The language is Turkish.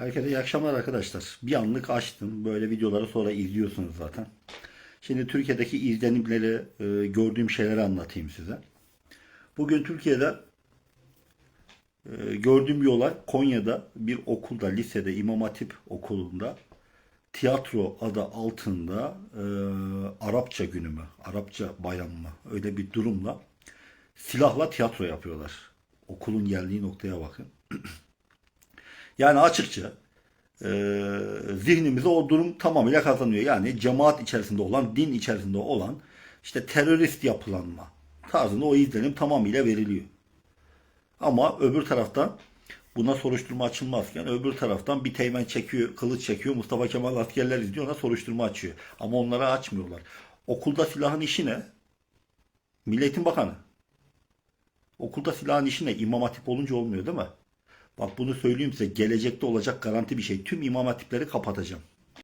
Herkese iyi akşamlar arkadaşlar. Bir anlık açtım. Böyle videoları sonra izliyorsunuz zaten. Şimdi Türkiye'deki izlenimleri, e, gördüğüm şeyleri anlatayım size. Bugün Türkiye'de e, gördüğüm bir olay Konya'da bir okulda, lisede, İmam Hatip okulunda tiyatro adı altında e, Arapça günü mü, Arapça bayramı mı öyle bir durumla silahla tiyatro yapıyorlar. Okulun geldiği noktaya bakın. Yani açıkça e, zihnimize o durum tamamıyla kazanıyor. Yani cemaat içerisinde olan, din içerisinde olan işte terörist yapılanma tarzında o izlenim tamamıyla veriliyor. Ama öbür taraftan buna soruşturma açılmazken öbür taraftan bir teğmen çekiyor, kılıç çekiyor. Mustafa Kemal askerler izliyor ona soruşturma açıyor. Ama onlara açmıyorlar. Okulda silahın işi ne? Milletin Bakanı. Okulda silahın işi ne? İmam Hatip olunca olmuyor değil mi? Bak bunu söyleyeyim size gelecekte olacak garanti bir şey. Tüm imam hatipleri kapatacağım.